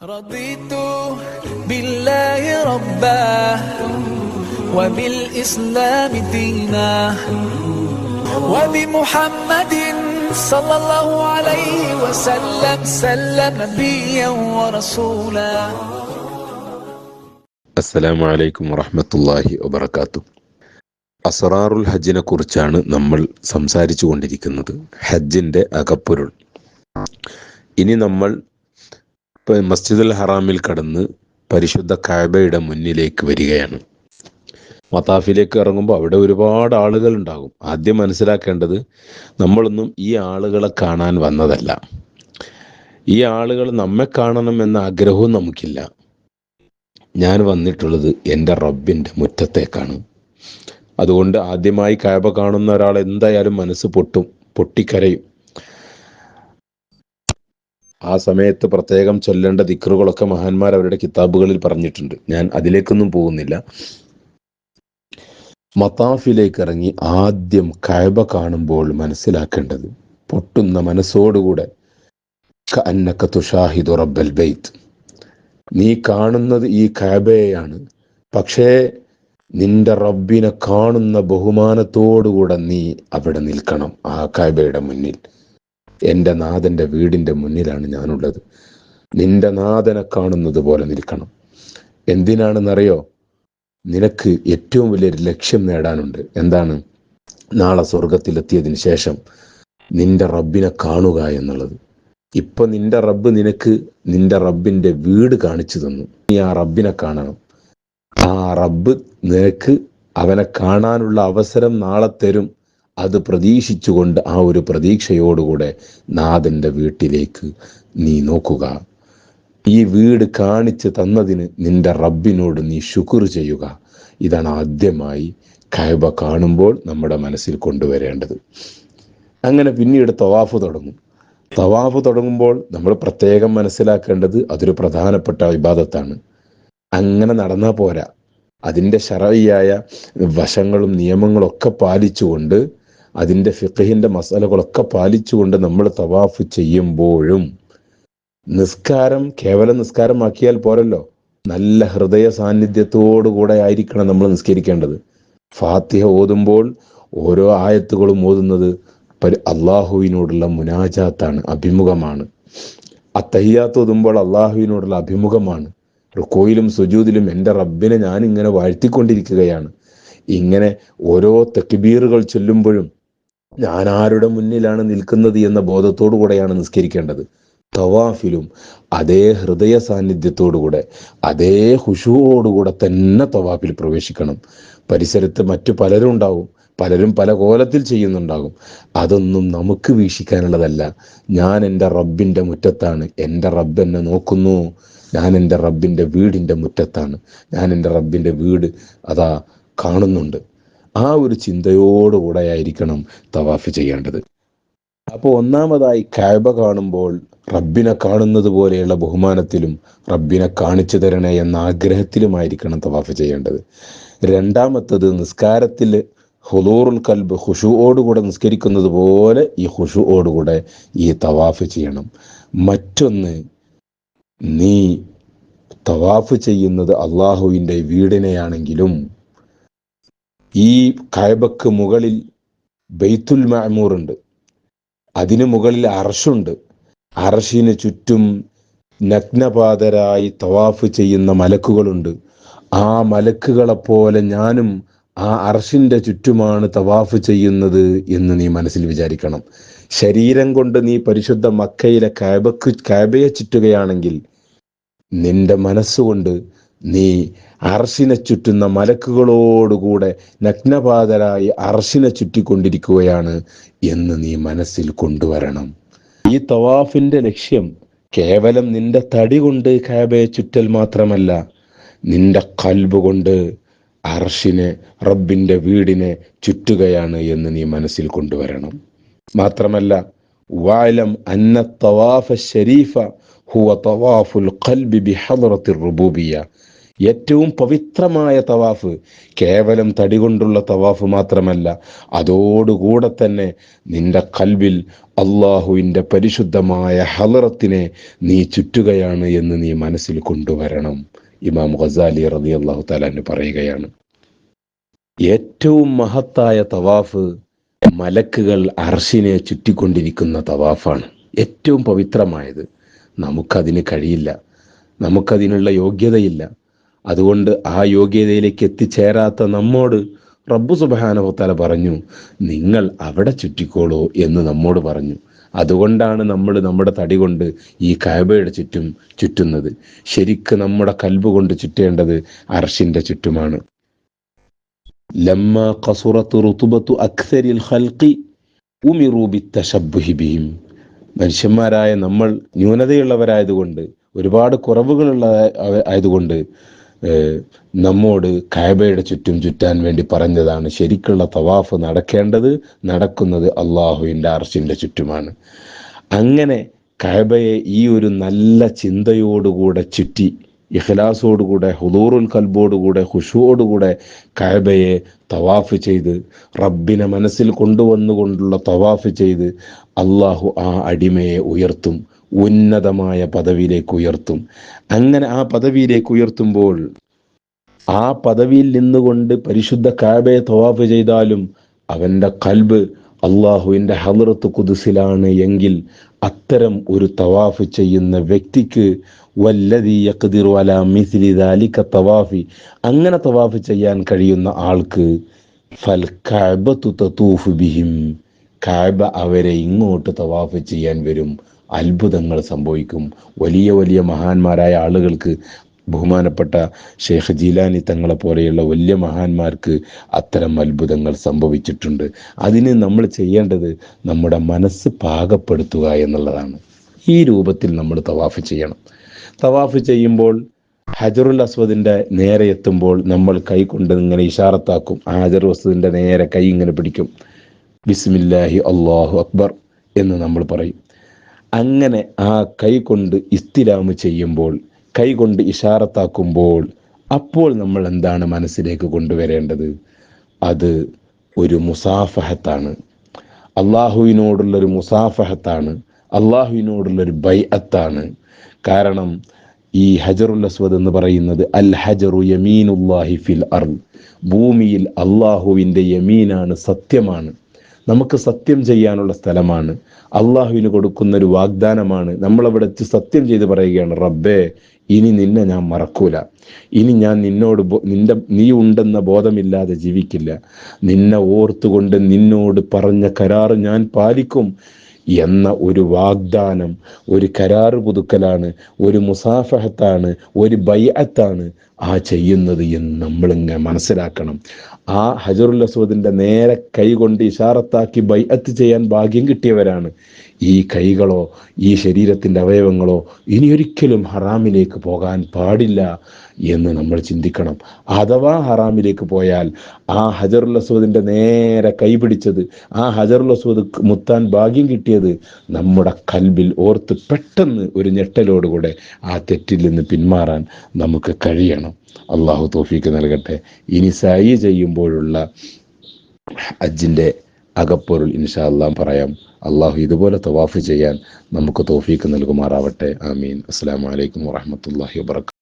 رضيت بالله ربا وبالإسلام دينا وبمحمد صلى الله عليه وسلم سلم نبيا ورسولا അസ്സലാമു അലൈക്കും വറഹ്മത്തുള്ളാഹി വബർക്കാത്തു അസറാറുൽ ഹജ്ജിനെ കുറിച്ചാണ് നമ്മൾ സംസാരിച്ചു കൊണ്ടിരിക്കുന്നത് ഹജ്ജിന്റെ അകപ്പൊരുൾ ഇനി നമ്മൾ ഇപ്പൊ മസ്ജിദുൽ ഹറാമിൽ കടന്ന് പരിശുദ്ധ കാബയുടെ മുന്നിലേക്ക് വരികയാണ്. മതാഫിലേക്ക് ഇറങ്ങുമ്പോൾ അവിടെ ഒരുപാട് ആളുകൾ ഉണ്ടാകും ആദ്യം മനസ്സിലാക്കേണ്ടത് നമ്മളൊന്നും ഈ ആളുകളെ കാണാൻ വന്നതല്ല. ഈ ആളുകൾ നമ്മെ കാണണം എന്ന ആഗ്രഹവും നമുക്കില്ല. ഞാൻ വന്നിട്ടുള്ളത് എന്റെ റബ്ബിന്റെ മുറ്റത്തേക്കാണ്. അതുകൊണ്ട് ആദ്യമായി കായബ കാണുന്ന ഒരാൾ എന്തായാലും മനസ്സ് പൊട്ടും പൊട്ടിക്കരയും. ആ സമയത്ത് പ്രത്യേകം ചൊല്ലേണ്ട ദിക്റുകളൊക്കെ മഹാന്മാർ അവരുടെ കിതാബുകളിൽ പറഞ്ഞിട്ടുണ്ട്. ഞാൻ അതിലേക്കൊന്നും പോകുന്നില്ല. മത്താഫിലേക്ക് ഇറങ്ങി ആദ്യം കയബ കാണുമ്പോൾ മനസ്സിലാക്കേണ്ടത് പൊട്ടുന്ന മനസ്സോടുകൂടെ തുഷാഹിദു റബ്ബൽ ബൈത്ത്. നീ കാണുന്നത് ഈ കഴബയെയാണ് പക്ഷേ നിന്റെ റബ്ബിനെ കാണുന്ന ബഹുമാനത്തോടുകൂടെ നീ അവിടെ നിൽക്കണം ആ കഴബയുടെ മുന്നിൽ. എന്റെ നാഥന്റെ വീടിന്റെ മുന്നിലാണ് ഞാനുള്ളത്. നിന്റെ നാഥനെ കാണുന്നത് പോലെ നിൽക്കണം. എന്തിനാണെന്നറിയോ? നിനക്ക് ഏറ്റവും വലിയൊരു ലക്ഷ്യം നേടാനുണ്ട്. എന്താണ്? നാളെ സ്വർഗത്തിലെത്തിയതിന് ശേഷം നിന്റെ റബ്ബിനെ കാണുക എന്നുള്ളത്. ഇപ്പൊ നിന്റെ റബ്ബ് നിനക്ക് നിന്റെ റബ്ബിന്റെ വീട് കാണിച്ചു തന്നു. നീ ആ റബ്ബിനെ കാണണം. ആ റബ്ബ് നിനക്ക് അവനെ കാണാനുള്ള അവസരം നാളെ തരും. അത് പ്രതീക്ഷിച്ചുകൊണ്ട് ആ ഒരു പ്രതീക്ഷയോടുകൂടെ നാഥന്റെ വീട്ടിലേക്ക് നീ നോക്കുക. ഈ വീട് കാണിച്ച് തന്നതിന് നിന്റെ റബ്ബിനോട് നീ ശുക്ർ ചെയ്യുക. ഇതാണ് ആദ്യമായി കൈബ കാണുമ്പോൾ നമ്മുടെ മനസ്സിൽ കൊണ്ടുവരേണ്ടത്. അങ്ങനെ പിന്നീട് തവാഫ് തുടങ്ങും. തവാഫ് തുടങ്ങുമ്പോൾ നമ്മൾ പ്രത്യേകം മനസ്സിലാക്കേണ്ടത് അതൊരു പ്രധാനപ്പെട്ട വിവാദത്താണ് അങ്ങനെ നടന്നാൽ പോരാ. അതിന്റെ ശറവിയായ വശങ്ങളും നിയമങ്ങളും ഒക്കെ പാലിച്ചുകൊണ്ട് അതിന്റെ ഫിഖഹിന്റെ മസാലകളൊക്കെ പാലിച്ചുകൊണ്ട് നമ്മൾ തവാഫ് ചെയ്യുമ്പോഴും നിസ്കാരം കേവലം നിസ്കാരമാക്കിയാൽ പോരല്ലോ. നല്ല ഹൃദയ സാന്നിധ്യത്തോടു കൂടെ ആയിരിക്കണം നമ്മൾ നിസ്കരിക്കേണ്ടത്. ഫാത്തിഹ ഓതുമ്പോൾ ഓരോ ആയത്തുകളും ഓതുന്നത് അള്ളാഹുവിനോടുള്ള മുനാജാത്താണ് അഭിമുഖമാണ്. അത്തഹിയാത്ത് ഓതുമ്പോൾ അള്ളാഹുവിനോടുള്ള അഭിമുഖമാണ്. റുക്കോയിലും സുജൂദിലും എന്റെ റബ്ബിനെ ഞാൻ ഇങ്ങനെ വാഴ്ത്തിക്കൊണ്ടിരിക്കുകയാണ്. ഇങ്ങനെ ഓരോ തെക്കുബീറുകൾ ചൊല്ലുമ്പോഴും ഞാൻ ആരുടെ മുന്നിലാണ് നിൽക്കുന്നത് എന്ന ബോധത്തോടു കൂടെയാണ് നിസ്കരിക്കേണ്ടത്. തവാഫിലും അതേ ഹൃദയ സാന്നിധ്യത്തോടുകൂടെ അതേ ഹുഷുവോടുകൂടെ തന്നെ തവാഫിൽ പ്രവേശിക്കണം. പരിസരത്ത് മറ്റു പലരും ഉണ്ടാവും പലരും പല കോലത്തിൽ ചെയ്യുന്നുണ്ടാകും. അതൊന്നും നമുക്ക് വീക്ഷിക്കാനുള്ളതല്ല. ഞാൻ എന്റെ റബ്ബിന്റെ മുറ്റത്താണ്. എന്റെ റബ്ബ് എന്നെ നോക്കുന്നു. ഞാൻ എന്റെ റബ്ബിന്റെ വീടിന്റെ മുറ്റത്താണ്. ഞാൻ എന്റെ റബ്ബിന്റെ വീട് അതാ കാണുന്നുണ്ട്. ആ ഒരു ചിന്തയോടുകൂടെ ആയിരിക്കണം തവാഫ് ചെയ്യേണ്ടത്. അപ്പോൾ ഒന്നാമതായി കായബ കാണുമ്പോൾ റബ്ബിനെ കാണുന്നത് പോലെയുള്ള ബഹുമാനത്തിലും റബ്ബിനെ കാണിച്ചു തരണേ എന്ന ആഗ്രഹത്തിലുമായിരിക്കണം തവാഫ് ചെയ്യേണ്ടത്. രണ്ടാമത്തത് നിസ്കാരത്തിൽ ഹുലൂറുൽ കൽബ് ഹുഷുവോടുകൂടെ നിസ്കരിക്കുന്നത് പോലെ ഈ ഹുഷുവോടുകൂടെ ഈ തവാഫ് ചെയ്യണം. മറ്റൊന്ന് നീ തവാഫ് ചെയ്യുന്നത് അള്ളാഹുവിന്റെ വീടിനെയാണെങ്കിലും ഈ കായബക്ക് മുകളിൽ ബെയ്ത്തുൽ മാമൂർ ഉണ്ട്. അതിനു മുകളിൽ അർഷുണ്ട്. അർഷിന് ചുറ്റും നഗ്നപാതരായി തവാഫ് ചെയ്യുന്ന മലക്കുകളുണ്ട്. ആ മലക്കുകളെപ്പോലെ ഞാനും ആ അർഷിന്റെ ചുറ്റുമാണ് തവാഫ് ചെയ്യുന്നത് എന്ന് നീ മനസ്സിൽ വിചാരിക്കണം. ശരീരം കൊണ്ട് നീ പരിശുദ്ധ മക്കയിലെ കാബക്ക് കാബയെ ചുറ്റുകയാണെങ്കിൽ നിന്റെ മനസ്സുകൊണ്ട് നീ അർശിനെ ചുറ്റുന്ന മലക്കുകളോടുകൂടെ നഗ്നപാതരായി അർശിനെ ചുറ്റിക്കൊണ്ടിരിക്കുകയാണ് എന്ന് നീ മനസ്സിൽ കൊണ്ടുവരണം. ഈ തവാഫിന്റെ ലക്ഷ്യം കേവലം നിന്റെ തടി കൊണ്ട് കാബയെ ചുറ്റൽ മാത്രമല്ല നിന്റെ കൽബ് കൊണ്ട് അർഷിനെ റബ്ബിന്റെ വീടിനെ ചുറ്റുകയാണ് എന്ന് നീ മനസ്സിൽ കൊണ്ടുവരണം. മാത്രമല്ല വാലം അന്ന തവാഫ ഷരീഫ ഹുവ തവാഫുൽ ഖൽബി ബിഹദ്റത്തി റുബൂബിയ ഏറ്റവും പവിത്രമായ തവാഫ് കേവലം തടി കൊണ്ടുള്ള തവാഫ് മാത്രമല്ല അതോടുകൂടെ തന്നെ നിന്റെ കൽവിൽ അള്ളാഹുവിന്റെ പരിശുദ്ധമായ ഹലറത്തിനെ നീ ചുറ്റുകയാണ് എന്ന് നീ മനസ്സിൽ കൊണ്ടുവരണം. ഇമാം ഖസാലി റതി അള്ളാഹു താലാന് പറയുകയാണ്. ഏറ്റവും മഹത്തായ തവാഫ് മലക്കുകൾ അർഷിനെ ചുറ്റിക്കൊണ്ടിരിക്കുന്ന തവാഫാണ്. ഏറ്റവും പവിത്രമായത്. നമുക്കതിന് കഴിയില്ല. നമുക്കതിനുള്ള യോഗ്യതയില്ല. അതുകൊണ്ട് ആ യോഗ്യതയിലേക്ക് എത്തിച്ചേരാത്ത നമ്മോട് റബ്ബു സുബാനവത്താല പറഞ്ഞു നിങ്ങൾ അവിടെ ചുറ്റിക്കോളൂ എന്ന് നമ്മോട് പറഞ്ഞു. അതുകൊണ്ടാണ് നമ്മൾ നമ്മുടെ തടി കൊണ്ട് ഈ കയബയുടെ ചുറ്റും ചുറ്റുന്നത്. ശരിക്ക് നമ്മുടെ കൽബ് കൊണ്ട് ചുറ്റേണ്ടത് അർഷിന്റെ ചുറ്റുമാണ്. ലമ്മ കസുറത്ത് അക്സരിൽ ഹൽക്കി ഉമിറു ബിത്തശബ്ബുഹി ബിഹിം. മനുഷ്യന്മാരായ നമ്മൾ ന്യൂനതയുള്ളവരായതുകൊണ്ട് ഒരുപാട് കുറവുകളുള്ള ആയതുകൊണ്ട് നമ്മോട് കായബയുടെ ചുറ്റും ചുറ്റാൻ വേണ്ടി പറഞ്ഞതാണ് ശരിക്കുള്ള തവാഫ് നടക്കേണ്ടത് നടക്കുന്നത് അള്ളാഹുവിന്റെ അർഷിന്റെ ചുറ്റുമാണ്. അങ്ങനെ കായബയെ ഈ ഒരു നല്ല ചിന്തയോടുകൂടെ ചുറ്റി ഇഖ്ലാസോടുകൂടെ ഹുദൂറുൽ കൽബോടുകൂടെ ഹുഷുവോടുകൂടെ കായബയെ തവാഫ് ചെയ്ത് റബ്ബിനെ മനസ്സിൽ കൊണ്ടുവന്നുകൊണ്ടുള്ള തവാഫ് ചെയ്ത് അള്ളാഹു ആ അടിമയെ ഉയർത്തും. ഉന്നതമായ പദവിയിലേക്ക് ഉയർത്തും. അങ്ങനെ ആ പദവിയിലേക്ക് ഉയർത്തുമ്പോൾ ആ പദവിയിൽ നിന്നുകൊണ്ട് പരിശുദ്ധ കാബയെ തവാഫ് ചെയ്താലും അവന്റെ കൽബ് അള്ളാഹുവിന്റെ ഹലറത്ത് കുതിസിലാണ് എങ്കിൽ അത്തരം ഒരു തവാഫ് ചെയ്യുന്ന വ്യക്തിക്ക് വല്ലതി തവാഫി അങ്ങനെ തവാഫ് ചെയ്യാൻ കഴിയുന്ന ആൾക്ക് ഫൽ കാബ തതൂഫു ബിഹിം. കാബ അവരെ ഇങ്ങോട്ട് തവാഫ് ചെയ്യാൻ വരും. അത്ഭുതങ്ങൾ സംഭവിക്കും. വലിയ വലിയ മഹാന്മാരായ ആളുകൾക്ക് ബഹുമാനപ്പെട്ട ഷെയ്ഖ് ജീലാനി തങ്ങളെ പോലെയുള്ള വലിയ മഹാന്മാർക്ക് അത്തരം അത്ഭുതങ്ങൾ സംഭവിച്ചിട്ടുണ്ട്. അതിന് നമ്മൾ ചെയ്യേണ്ടത് നമ്മുടെ മനസ്സ് പാകപ്പെടുത്തുക എന്നുള്ളതാണ്. ഈ രൂപത്തിൽ നമ്മൾ തവാഫ് ചെയ്യണം. തവാഫ് ചെയ്യുമ്പോൾ ഹജറുൽ അസ്വദിന്റെ നേരെ എത്തുമ്പോൾ നമ്മൾ കൈ കൊണ്ട് ഇങ്ങനെ ഇഷാറത്താക്കും. ആ ഹജറുൽ അസ്വദിന്റെ നേരെ കൈ ഇങ്ങനെ പിടിക്കും. ബിസ്മില്ലാഹി അള്ളാഹു അക്ബർ എന്ന് നമ്മൾ പറയും. അങ്ങനെ ആ കൈ കൊണ്ട് ഇസ്തിലാമ് ചെയ്യുമ്പോൾ കൈ കൊണ്ട് ഇഷാറത്താക്കുമ്പോൾ അപ്പോൾ നമ്മൾ എന്താണ് മനസ്സിലേക്ക് കൊണ്ടുവരേണ്ടത്? അത് ഒരു മുസാഫഹത്താണ്. അള്ളാഹുവിനോടുള്ളൊരു മുസാഫഹത്താണ്. അള്ളാഹുവിനോടുള്ളൊരു ബൈഅത്താണ്. കാരണം ഈ ഹജറുൽ അസ്വദ് എന്ന് പറയുന്നത് അൽ ഹജറു യമീനുല്ലാഹി ഫിൽ അർ ഭൂമിയിൽ അള്ളാഹുവിന്റെ യമീനാണ് സത്യമാണ്. നമുക്ക് സത്യം ചെയ്യാനുള്ള സ്ഥലമാണ്. അള്ളാഹുവിന് കൊടുക്കുന്ന ഒരു വാഗ്ദാനമാണ്. നമ്മളവിടെ സത്യം ചെയ്ത് പറയുകയാണ് റബ്ബേ ഇനി നിന്നെ ഞാൻ മറക്കൂല. ഇനി ഞാൻ നിന്നോട് നിന്റെ നീ ഉണ്ടെന്ന ബോധമില്ലാതെ ജീവിക്കില്ല. നിന്നെ ഓർത്തുകൊണ്ട് നിന്നോട് പറഞ്ഞ കരാറ് ഞാൻ പാലിക്കും എന്ന ഒരു വാഗ്ദാനം ഒരു കരാറ് പുതുക്കലാണ് ഒരു മുസാഫഹത്താണ് ഒരു ബൈഅത്താണ് ആ ചെയ്യുന്നത് എന്ന് നമ്മളിങ്ങനെ മനസ്സിലാക്കണം. ആ ഹജറുൽ അസ്വദിന്റെ നേരെ കൈകൊണ്ട് ഇഷാറത്താക്കി ബൈഅത്ത് ചെയ്യാൻ ഭാഗ്യം കിട്ടിയവരാണ്. ഈ കൈകളോ ഈ ശരീരത്തിന്റെ അവയവങ്ങളോ ഇനിയൊരിക്കലും ഹറാമിലേക്ക് പോകാൻ പാടില്ല എന്ന് നമ്മൾ ചിന്തിക്കണം. അഥവാ ഹറാമിലേക്ക് പോയാൽ ആ ഹജറുൽ അസ്വദിന്റെ നേരെ കൈപിടിച്ചത് ആ ഹജറുൽ അസ്വദ് മുത്താൻ ഭാഗ്യം കിട്ടിയത് നമ്മുടെ കൽബിൽ ഓർത്ത് പെട്ടെന്ന് ഒരു ഞെട്ടലോടുകൂടെ ആ തെറ്റിൽ നിന്ന് പിന്മാറാൻ നമുക്ക് കഴിയണം. അള്ളാഹു തോഫീക്ക് നൽകട്ടെ. ഇനി സായി ചെയ്യുമ്പോഴുള്ള അജിന്റെ അകപ്പൊരുൾ ഇൻഷാ അല്ലാം പറയാം. അള്ളാഹു ഇതുപോലെ തവാഫ് ചെയ്യാൻ നമുക്ക് തോഫീക്ക് നൽകുമാറാവട്ടെ. ആമീൻ. അസ്സാം വലൈക്കും വാഹമത്തല്ലാഹി വാബർക്കാത്തു